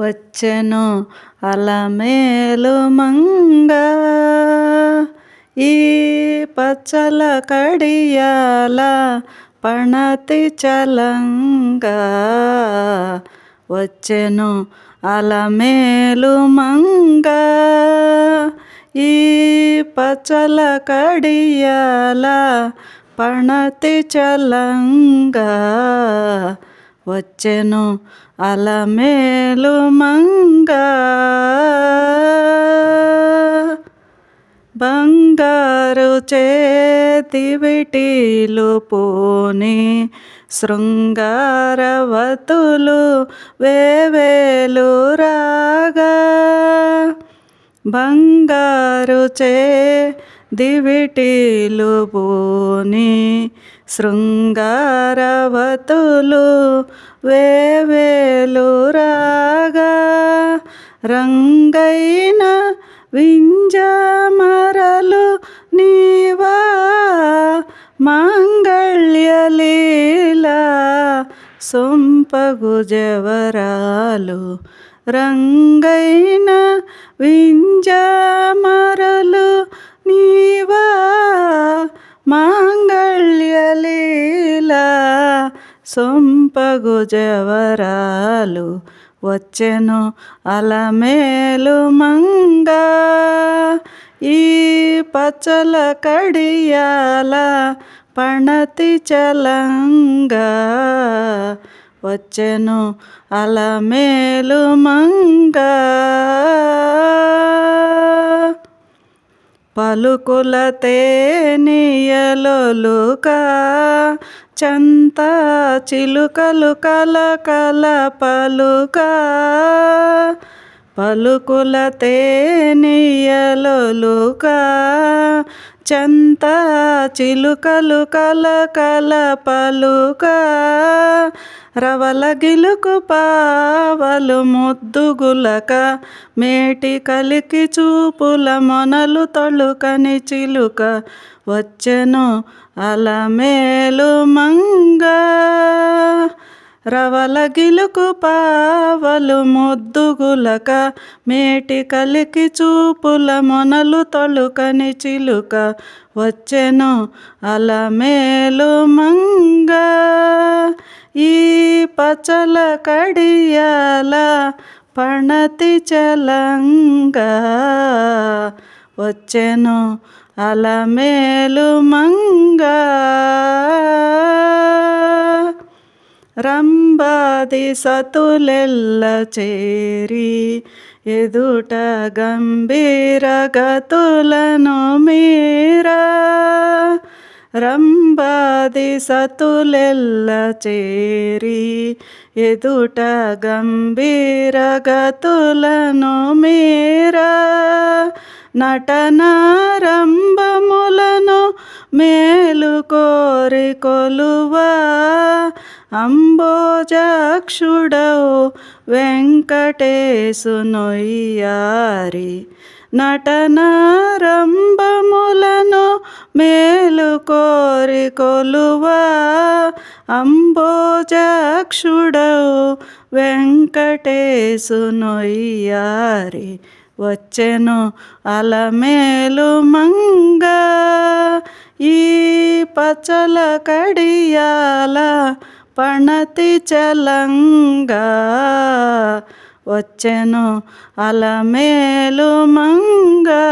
వచ్చెను అలమేలు మంగ. ఈ పచ్చల కడియాల పణతి చలంగా. వచ్చెను అలమేలు మంగ. ఈ పచ్చల కడియాల పణతి చలంగా. వచ్చెను అలమేలు మంగ. బంగారు చేతి విటీలు పోని శృంగారవతులు వేవేలు రాగా. బంగారు చే దివిటీలు పోని శృంగారవతులు వేవేలు రాగా రంగైన వింజమరలు నీవా మాంగళ్యలీలా సొంపగు జవరాలు రంగైన వింజమరలు నీ సొంపగు జవరాలు వచ్చెను అలమేలు మంగ. ఈ పచ్చల కడియాల పణతి చలంగా. వచ్చెను అలమేలు మంగా. పలుకుల తేనియలొలుక చంత చిలుకలు కల కల పలుక. పలుకుల తేనియలొలుక చంత చిలుకలు కల కల పలుక. రవల గిలుకు పావలు ముద్దుగులక మేటి కలికి చూపుల మొనలు తొలుకని చిలుక వచ్చెను అలమేలు మంగ. రవల గిలుకు పావలు ముద్దుగులక మేటి కలికి చూపుల మొనలు తొలుకని చిలుక వచ్చెను అలమేలు మంగ. ఈ పచల కడియాల పణతి చలంగా వచ్చెను అలమేలు మంగ. రంబాది సతులెల్ల చేరి ఎదుట గంభీర గతులను మీరా. రం రంబాది సతులెల్ల చేరి ఎదుట గంభీర గతులను మీరా నటనారంభములను మేలు కోరి కొలువా అంబోజాక్షుడవు వెంకటేశునొయ్యారి నటనారంభములను మేలు కోరి కొలువా. అంబోజాక్షుడవు వెంకటేశునొయ్యారి వచ్చెను అలమేలు మంగ. ఈ పచ్చల కడియాల పణతి చలంగా వచ్చెను అలమేలు మంగా.